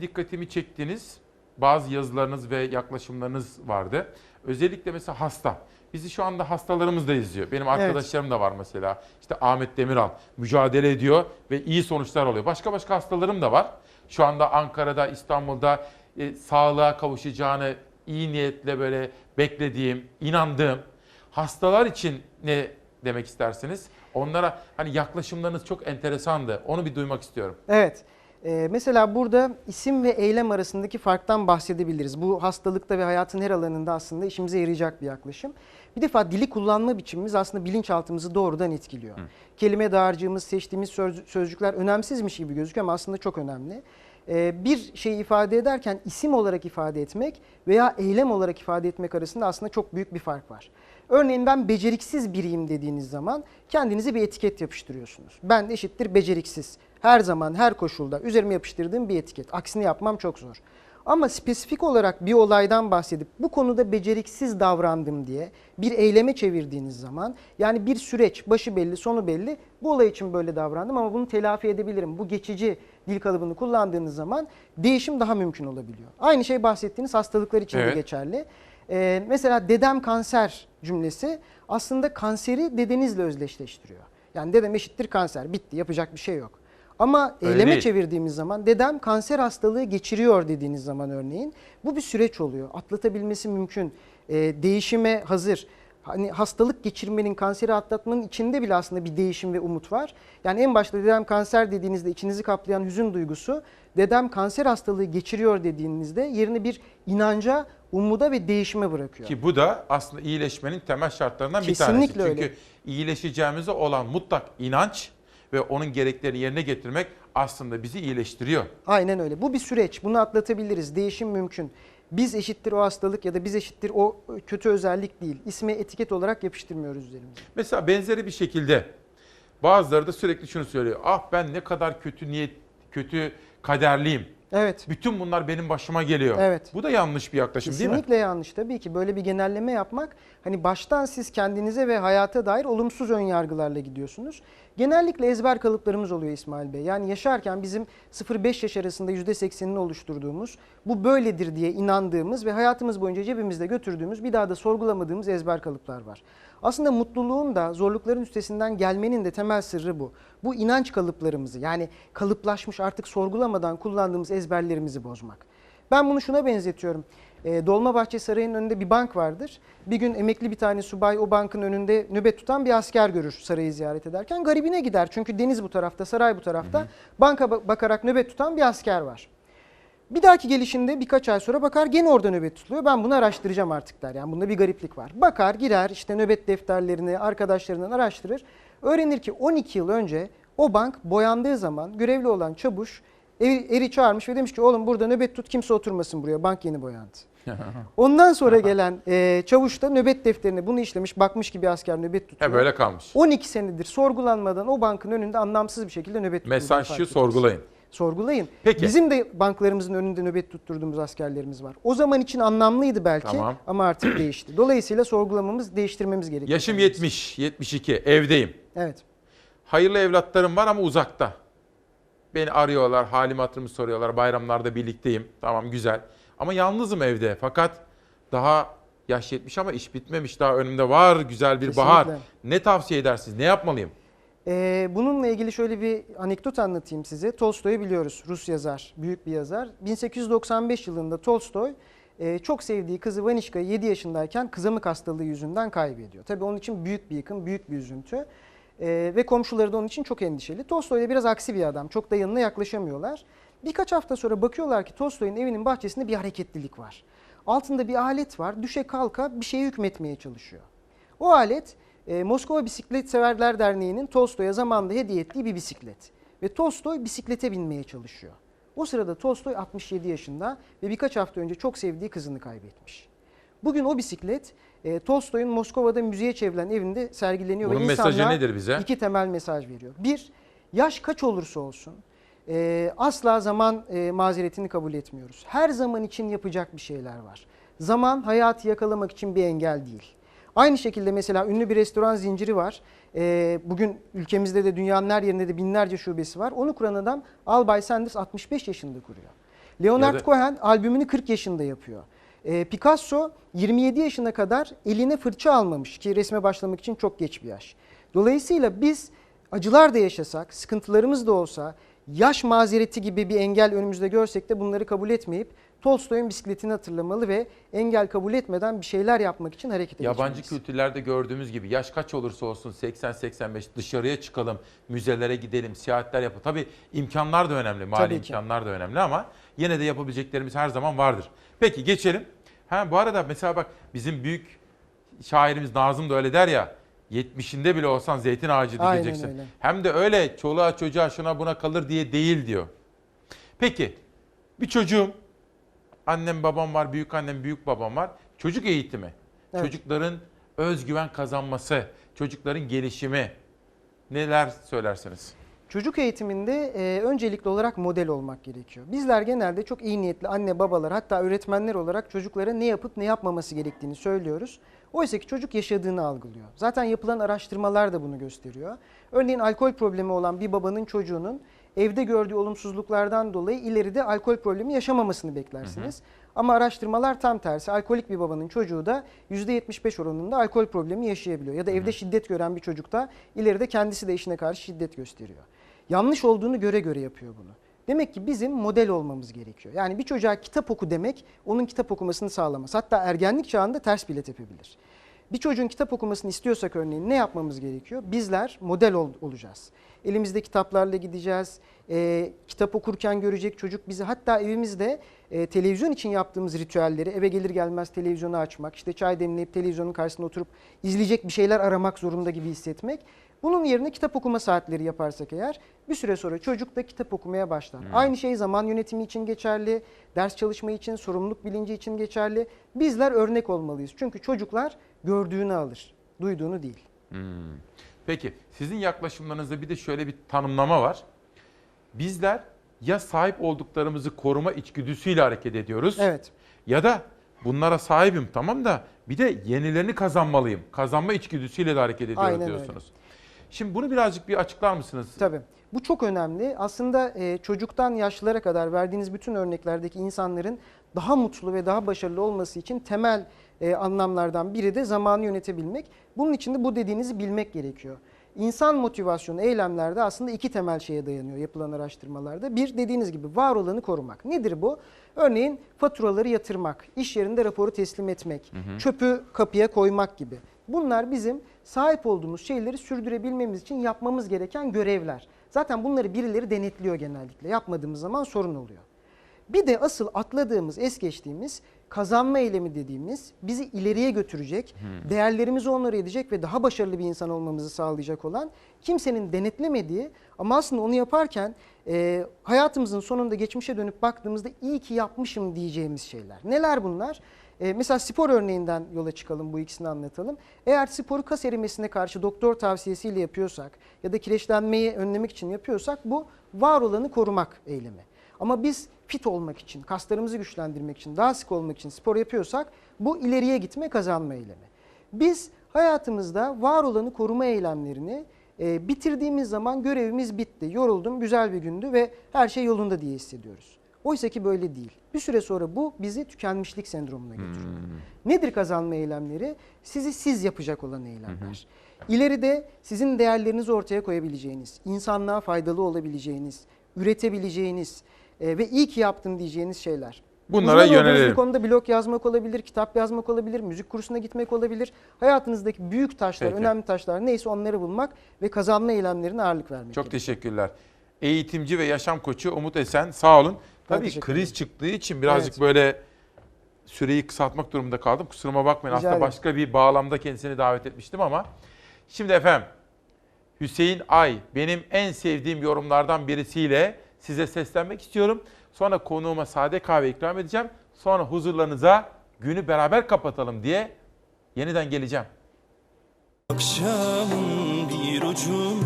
dikkatimi çektiğiniz bazı yazılarınız ve yaklaşımlarınız vardı. Özellikle mesela hasta. Bizi şu anda hastalarımız da izliyor. Benim arkadaşlarım da var mesela. İşte Ahmet Demiral mücadele ediyor ve iyi sonuçlar oluyor. Başka başka hastalarım da var. Şu anda Ankara'da, İstanbul'da e, sağlığa kavuşacağını iyi niyetle böyle beklediğim, inandığım hastalar için ne demek istersiniz? Onlara hani yaklaşımlarınız çok enteresandı. Onu bir duymak istiyorum. Evet. Ee, mesela burada isim ve eylem arasındaki farktan bahsedebiliriz. Bu hastalıkta ve hayatın her alanında aslında işimize yarayacak bir yaklaşım. Bir defa dili kullanma biçimimiz aslında bilinçaltımızı doğrudan etkiliyor. Kelime dağarcığımız, seçtiğimiz söz- sözcükler önemsizmiş gibi gözüküyor ama aslında çok önemli. Ee, bir şeyi ifade ederken isim olarak ifade etmek veya eylem olarak ifade etmek arasında aslında çok büyük bir fark var. Örneğin ben beceriksiz biriyim dediğiniz zaman kendinize bir etiket yapıştırıyorsunuz. Ben eşittir beceriksiz. Her zaman, her koşulda üzerime yapıştırdığım bir etiket. Aksini yapmam çok zor. Ama spesifik olarak bir olaydan bahsedip bu konuda beceriksiz davrandım diye bir eyleme çevirdiğiniz zaman yani bir süreç başı belli sonu belli bu olay için böyle davrandım ama bunu telafi edebilirim. Bu geçici dil kalıbını kullandığınız zaman değişim daha mümkün olabiliyor. Aynı şey bahsettiğiniz hastalıklar için Evet. de geçerli. Ee, mesela dedem kanser cümlesi aslında kanseri dedenizle özdeşleştiriyor. Yani dedem eşittir kanser bitti yapacak bir şey yok. Ama Öyle eyleme değil. çevirdiğimiz zaman dedem kanser hastalığı geçiriyor dediğiniz zaman örneğin bu bir süreç oluyor. Atlatabilmesi mümkün. Ee, değişime hazır. Hani hastalık geçirmenin, kanseri atlatmanın içinde bile aslında bir değişim ve umut var. Yani en başta dedem kanser dediğinizde içinizi kaplayan hüzün duygusu, dedem kanser hastalığı geçiriyor dediğinizde yerini bir inanca, umuda ve değişime bırakıyor. Ki bu da aslında iyileşmenin temel şartlarından bir tanesi. Kesinlikle Çünkü öyle. iyileşeceğimize olan mutlak inanç ve onun gereklerini yerine getirmek aslında bizi iyileştiriyor. Aynen öyle. Bu bir süreç. Bunu atlatabiliriz. Değişim mümkün. Biz eşittir o hastalık ya da biz eşittir o kötü özellik değil. İsme etiket olarak yapıştırmıyoruz üzerimize. Mesela benzeri bir şekilde bazıları da sürekli şunu söylüyor. Ah ben ne kadar kötü niyet, kötü kaderliyim. Evet. Bütün bunlar benim başıma geliyor. Evet. Bu da yanlış bir yaklaşım değil mi? Kesinlikle yanlış tabii ki. Böyle bir genelleme yapmak hani baştan siz kendinize ve hayata dair olumsuz ön yargılarla gidiyorsunuz. Genellikle ezber kalıplarımız oluyor İsmail Bey. Yani yaşarken bizim 0-5 yaş arasında %80'ini oluşturduğumuz, bu böyledir diye inandığımız ve hayatımız boyunca cebimizde götürdüğümüz bir daha da sorgulamadığımız ezber kalıplar var. Aslında mutluluğun da zorlukların üstesinden gelmenin de temel sırrı bu. Bu inanç kalıplarımızı yani kalıplaşmış artık sorgulamadan kullandığımız ezberlerimizi bozmak. Ben bunu şuna benzetiyorum. E, Dolmabahçe Sarayı'nın önünde bir bank vardır. Bir gün emekli bir tane subay o bankın önünde nöbet tutan bir asker görür sarayı ziyaret ederken. Garibine gider çünkü deniz bu tarafta, saray bu tarafta. Banka ba- bakarak nöbet tutan bir asker var. Bir dahaki gelişinde birkaç ay sonra bakar gene orada nöbet tutuluyor. Ben bunu araştıracağım artık der. Yani bunda bir gariplik var. Bakar girer işte nöbet defterlerini arkadaşlarından araştırır. Öğrenir ki 12 yıl önce o bank boyandığı zaman görevli olan çavuş eri, eri çağırmış ve demiş ki oğlum burada nöbet tut kimse oturmasın buraya bank yeni boyandı. Ondan sonra gelen e, çavuş da nöbet defterine bunu işlemiş bakmış ki bir asker nöbet tutuyor. He böyle kalmış. 12 senedir sorgulanmadan o bankın önünde anlamsız bir şekilde nöbet tutulduğunu Mesaj fark şu ediyoruz. sorgulayın. Sorgulayın. Peki. Bizim de banklarımızın önünde nöbet tutturduğumuz askerlerimiz var. O zaman için anlamlıydı belki Tamam. ama artık değişti. Dolayısıyla sorgulamamız, değiştirmemiz gerekiyor. Yaşım 70, 72, evdeyim. Evet. Hayırlı evlatlarım var ama uzakta. Beni arıyorlar, halim hatırımı soruyorlar. Bayramlarda birlikteyim. Tamam güzel. Ama yalnızım evde. Fakat daha yaş 70 ama iş bitmemiş. Daha önümde var güzel bir bahar. Kesinlikle. Ne tavsiye edersiniz? Ne yapmalıyım? Ee, bununla ilgili şöyle bir anekdot anlatayım size. Tolstoy'u biliyoruz. Rus yazar, büyük bir yazar. 1895 yılında Tolstoy e, çok sevdiği kızı Vanişka'yı 7 yaşındayken kızamık hastalığı yüzünden kaybediyor. Tabii onun için büyük bir yıkım, büyük bir üzüntü. Ee, ve komşuları da onun için çok endişeli. Tolstoy da biraz aksi bir adam. Çok da yanına yaklaşamıyorlar. Birkaç hafta sonra bakıyorlar ki Tolstoy'un evinin bahçesinde bir hareketlilik var. Altında bir alet var. Düşe kalka bir şeye hükmetmeye çalışıyor. O alet e, Moskova Bisiklet Severler Derneği'nin Tolstoy'a zamanında hediye ettiği bir bisiklet. Ve Tolstoy bisiklete binmeye çalışıyor. O sırada Tolstoy 67 yaşında ve birkaç hafta önce çok sevdiği kızını kaybetmiş. Bugün o bisiklet e, Tolstoy'un Moskova'da müzeye çevrilen evinde sergileniyor Bunun ve mesajı nedir bize? iki temel mesaj veriyor. Bir, yaş kaç olursa olsun e, asla zaman e, mazeretini kabul etmiyoruz. Her zaman için yapacak bir şeyler var. Zaman hayatı yakalamak için bir engel değil. Aynı şekilde mesela ünlü bir restoran zinciri var. E, bugün ülkemizde de dünyanın her yerinde de binlerce şubesi var. Onu kuran adam Albay Sanders 65 yaşında kuruyor. Leonard Ya da- Cohen albümünü 40 yaşında yapıyor. Ee, Picasso 27 yaşına kadar eline fırça almamış ki resme başlamak için çok geç bir yaş. Dolayısıyla biz acılar da yaşasak, sıkıntılarımız da olsa, yaş mazereti gibi bir engel önümüzde görsek de bunları kabul etmeyip Tolstoy'un bisikletini hatırlamalı ve engel kabul etmeden bir şeyler yapmak için harekete Yabancı geçmeliyiz. kültürlerde gördüğümüz gibi yaş kaç olursa olsun 80-85 dışarıya çıkalım, müzelere gidelim, seyahatler yapalım. Tabii imkanlar da önemli, mali imkanlar da önemli ama yine de yapabileceklerimiz her zaman vardır. Peki geçelim. Ha bu arada mesela bak bizim büyük şairimiz Nazım da öyle der ya 70'inde bile olsan zeytin ağacı Aynen dikeceksin. öyle. Hem de öyle çoluğa çocuğa şuna buna kalır diye değil diyor. Peki bir çocuğum annem babam var, büyük annem büyük babam var. Çocuk eğitimi, Evet. çocukların özgüven kazanması, çocukların gelişimi neler söylersiniz? Çocuk eğitiminde e, öncelikli olarak model olmak gerekiyor. Bizler genelde çok iyi niyetli anne babalar hatta öğretmenler olarak çocuklara ne yapıp ne yapmaması gerektiğini söylüyoruz. Oysa ki çocuk yaşadığını algılıyor. Zaten yapılan araştırmalar da bunu gösteriyor. Örneğin alkol problemi olan bir babanın çocuğunun evde gördüğü olumsuzluklardan dolayı ileride alkol problemi yaşamamasını beklersiniz. Ama araştırmalar tam tersi. Alkolik bir babanın çocuğu da %75 oranında alkol problemi yaşayabiliyor. Ya da evde şiddet gören bir çocuk da ileride kendisi de eşine karşı şiddet gösteriyor. Yanlış olduğunu göre göre yapıyor bunu. Demek ki bizim model olmamız gerekiyor. Yani bir çocuğa kitap oku demek onun kitap okumasını sağlamaz. Hatta ergenlik çağında ters bile tepebilir. Bir çocuğun kitap okumasını istiyorsak örneğin ne yapmamız gerekiyor? Bizler model ol- olacağız. Elimizde kitaplarla gideceğiz. Ee, kitap okurken görecek çocuk bizi hatta evimizde e, televizyon için yaptığımız ritüelleri eve gelir gelmez televizyonu açmak, işte çay demleyip televizyonun karşısında oturup izleyecek bir şeyler aramak zorunda gibi hissetmek. Bunun yerine kitap okuma saatleri yaparsak eğer bir süre sonra çocuk da kitap okumaya başlar. Aynı şey zaman yönetimi için geçerli, ders çalışma için, sorumluluk bilinci için geçerli. Bizler örnek olmalıyız. Çünkü çocuklar gördüğünü alır, duyduğunu değil. Peki sizin yaklaşımlarınızda bir de şöyle bir tanımlama var. Bizler ya sahip olduklarımızı koruma içgüdüsüyle hareket ediyoruz Evet. ya da bunlara sahibim tamam da bir de yenilerini kazanmalıyım. Kazanma içgüdüsüyle de hareket ediyoruz Aynen öyle. diyorsunuz. Şimdi bunu birazcık bir açıklar mısınız? Tabii. Bu çok önemli. Aslında e, çocuktan yaşlılara kadar verdiğiniz bütün örneklerdeki insanların daha mutlu ve daha başarılı olması için temel e, anlamlardan biri de zamanı yönetebilmek. Bunun için de bu dediğinizi bilmek gerekiyor. İnsan motivasyonu eylemlerde aslında iki temel şeye dayanıyor yapılan araştırmalarda. Bir dediğiniz gibi var olanı korumak. Nedir bu? Örneğin faturaları yatırmak, iş yerinde raporu teslim etmek, çöpü kapıya koymak gibi. Bunlar bizim sahip olduğumuz şeyleri sürdürebilmemiz için yapmamız gereken görevler. Zaten bunları birileri denetliyor genellikle. Yapmadığımız zaman sorun oluyor. Bir de asıl atladığımız, es geçtiğimiz kazanma eylemi dediğimiz bizi ileriye götürecek, değerlerimizi onlara edecek ve daha başarılı bir insan olmamızı sağlayacak olan kimsenin denetlemediği ama aslında onu yaparken e, hayatımızın sonunda geçmişe dönüp baktığımızda iyi ki yapmışım diyeceğimiz şeyler. Neler bunlar? E, mesela spor örneğinden yola çıkalım bu ikisini anlatalım. Eğer sporu kas erimesine karşı doktor tavsiyesiyle yapıyorsak ya da kireçlenmeyi önlemek için yapıyorsak bu var olanı korumak eylemi. Ama biz fit olmak için, kaslarımızı güçlendirmek için, daha sık olmak için spor yapıyorsak bu ileriye gitme kazanma eylemi. Biz hayatımızda var olanı koruma eylemlerini e, bitirdiğimiz zaman görevimiz bitti, yoruldum, güzel bir gündü ve her şey yolunda diye hissediyoruz. Oysa ki böyle değil. Bir süre sonra bu bizi tükenmişlik sendromuna getiriyor. Nedir kazanma eylemleri? Sizi siz yapacak olan eylemler. İleride sizin değerlerinizi ortaya koyabileceğiniz, insanlığa faydalı olabileceğiniz, üretebileceğiniz e, ve iyi ki yaptım diyeceğiniz şeyler. Bunlara Uzman yönelelim. Bir konuda blog yazmak olabilir, kitap yazmak olabilir, müzik kursuna gitmek olabilir. Hayatınızdaki büyük taşlar, Peki. önemli taşlar neyse onları bulmak ve kazanma eylemlerine ağırlık vermek. Çok gerekiyor. teşekkürler. Eğitimci ve yaşam koçu Umut Esen sağ olun. Tabii kriz çıktığı için birazcık Evet. böyle süreyi kısaltmak durumunda kaldım. Kusuruma bakmayın. Rica Aslında ederim. başka bir bağlamda kendisini davet etmiştim ama. Şimdi efendim Hüseyin Ay benim en sevdiğim yorumlardan birisiyle size seslenmek istiyorum. Sonra konuğuma sade kahve ikram edeceğim. Sonra huzurlarınıza günü beraber kapatalım diye yeniden geleceğim. Akşamın bir ucunda